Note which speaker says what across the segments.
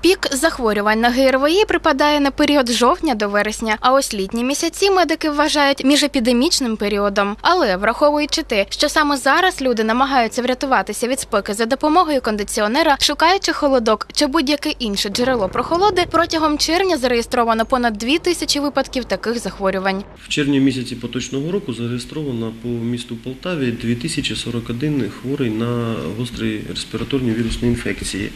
Speaker 1: Пік захворювань на ГРВІ припадає на період жовтня до вересня, а ось літні місяці медики вважають міжепідемічним періодом. Але враховуючи те, що саме зараз люди намагаються врятуватися від спеки за допомогою кондиціонера, шукаючи холодок чи будь-яке інше джерело прохолоди, протягом червня зареєстровано понад дві тисячі випадків таких захворювань.
Speaker 2: В червні місяці поточного року зареєстровано по місту Полтаві 2041 хворий на гострі респіраторні вірусні інфекції.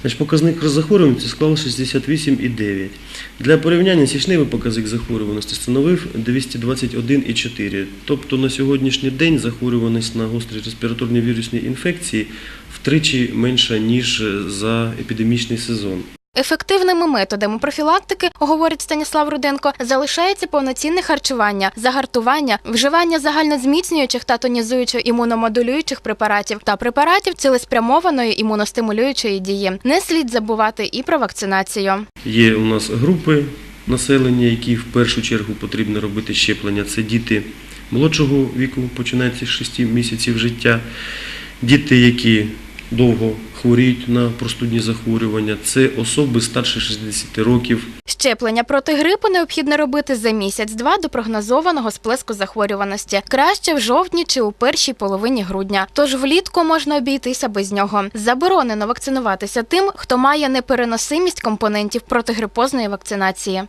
Speaker 2: Значить, показник захворюваності склав 68,9. Для порівняння січневий показник захворюваності становив 221,4. Тобто на сьогоднішній день захворюваність на гострі респіраторні вірусні інфекції втричі менша, ніж за епідемічний сезон.
Speaker 1: Ефективними методами профілактики, говорить Станіслав Руденко, залишається повноцінне харчування, загартування, вживання загальнозміцнюючих та тонізуючо-імуномодулюючих препаратів та препаратів цілеспрямованої імуностимулюючої дії. Не слід забувати і про вакцинацію.
Speaker 2: Є у нас групи населення, які в першу чергу потрібно робити щеплення. Це діти молодшого віку, починається з 6 місяців життя, діти, які довго хворіють на простудні захворювання, це особи старше 60 років.
Speaker 1: Щеплення проти грипу необхідно робити за місяць-два до прогнозованого сплеску захворюваності. Краще в жовтні чи у першій половині грудня. Тож влітку можна обійтися без нього. Заборонено вакцинуватися тим, хто має непереносимість компонентів протигрипозної вакцинації.